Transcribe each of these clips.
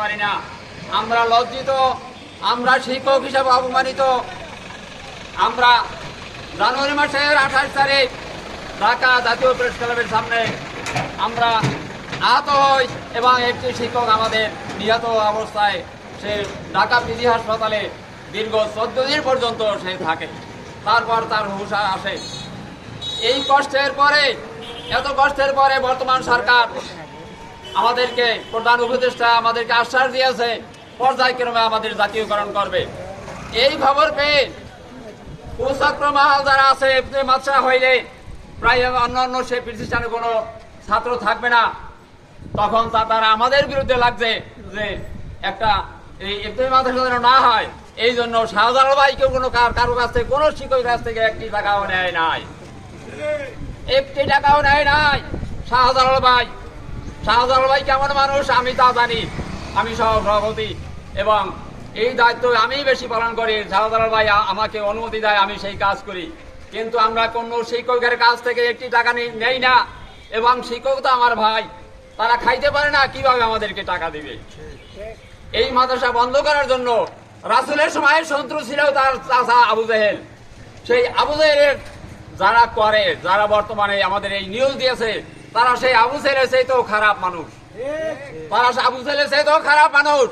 পারি না। আমরা লজ্জিত, আমরা শিক্ষক হিসাবে অপমানিত। আমরা জানুয়ারি মাসের আঠাশ তারিখ, ঢাকা জাতীয় প্রেস ক্লাবের সামনে। আমরা আহত হই এবং একটি শিক্ষক আমাদের নিহত অবস্থায় সে ঢাকা পিজি হাসপাতালে দীর্ঘ চোদ্দ দিন পর্যন্ত সে থাকে। তারপর তার হুশ আসে। এই কষ্টের পরে, এত কষ্টের পরে বর্তমান সরকার আমাদেরকে প্রধান উপদেষ্টা আমাদেরকে আশ্বাস দিয়েছে, পর্যায়ক্রমে আমাদের জাতীয়করণ করবে। এই খবর পেয়ে কুচক্র মহল যারা আছে মাত্রা হইলে প্রায় অন্য অন্য সে প্রতিষ্ঠানে কোনো ছাত্র থাকবে না। তখন তা তারা আমাদের বিরুদ্ধে লাগছে যে একটা এই মাদ্রাসা যেন না হয়, এই জন্য শাহজালাল ভাই কেউ কোনো কার, কারও কাছ থেকে, কোনো শিক্ষকের কাছ থেকে একটি টাকাও নেয় নাই। একটি টাকাও নেয় নাই, শাহজালাল ভাই। শাহজালাল ভাই কেমন মানুষ? আমি তা জানি। আমি সহ সভাপতি এবং এই দায়িত্ব আমি বেশি পালন করি। শাহজালাল ভাই আমাকে অনুমতি দেয়, আমি সেই কাজ করি। কিন্তু আমরা কোনো শিক্ষকের কাছ থেকে একটি টাকা নেই না। এবং শিক্ষক তো আমার ভাই। তারা খাইতে পারে না, কীভাবে আমাদেরকে টাকা দিবে? এই মাদ্রাসা বন্ধ করার জন্য রাসুলের সময় শত্রু ছিল তার চাচা আবু জাহেল। সেই আবু জাহেলের যারা করে, যারা বর্তমানে আমাদের এই নিউজ দিয়েছে তারা সেই আবু জাহেলের তো খারাপ মানুষ। তারা আবু জাহেলের তো খারাপ মানুষ।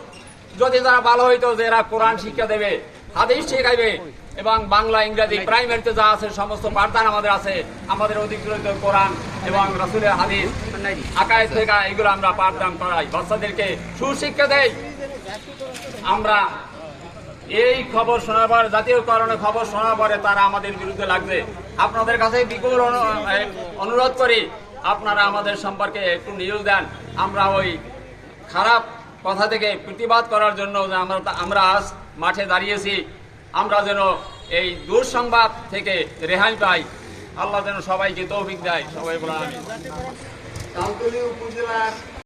যদি তারা ভালো হইতো যে এরা কোরআন শিক্ষা দেবে, হাদিস শিখাইবে, এবং বাংলা, ইংরেজি, প্রাইমারিতে যা আছে, সমস্ত পাঠদান আমাদের আছে, আমাদের অধিকৃত কোরআন এবং রাসুলের হাদিস আকাশ থেকে এগুলো আমরা পাঠদান করাই। বাচ্চাদেরকে সুশিক্ষা দেই। আমরা এই খবর শোনার পর জাতীয়করণের খবর শোনার পরে তারা আমাদের বিরুদ্ধে লাগবে। আপনাদের কাছে বিপুল অনু- অনুরোধ করি আপনারা আমাদের সম্পর্কে একটু নিউজ দেন। আমরা ওই খারাপ কথা থেকে প্রতিবাদ করার জন্য আমরা আমরা আজ মাঠে দাঁড়িয়েছি। আমরা যেন এই দুঃসংবাদ থেকে রেহাই পাই। আল্লাহ যেন সবাইকে তৌফিক দেয়। সবাই বলা আমি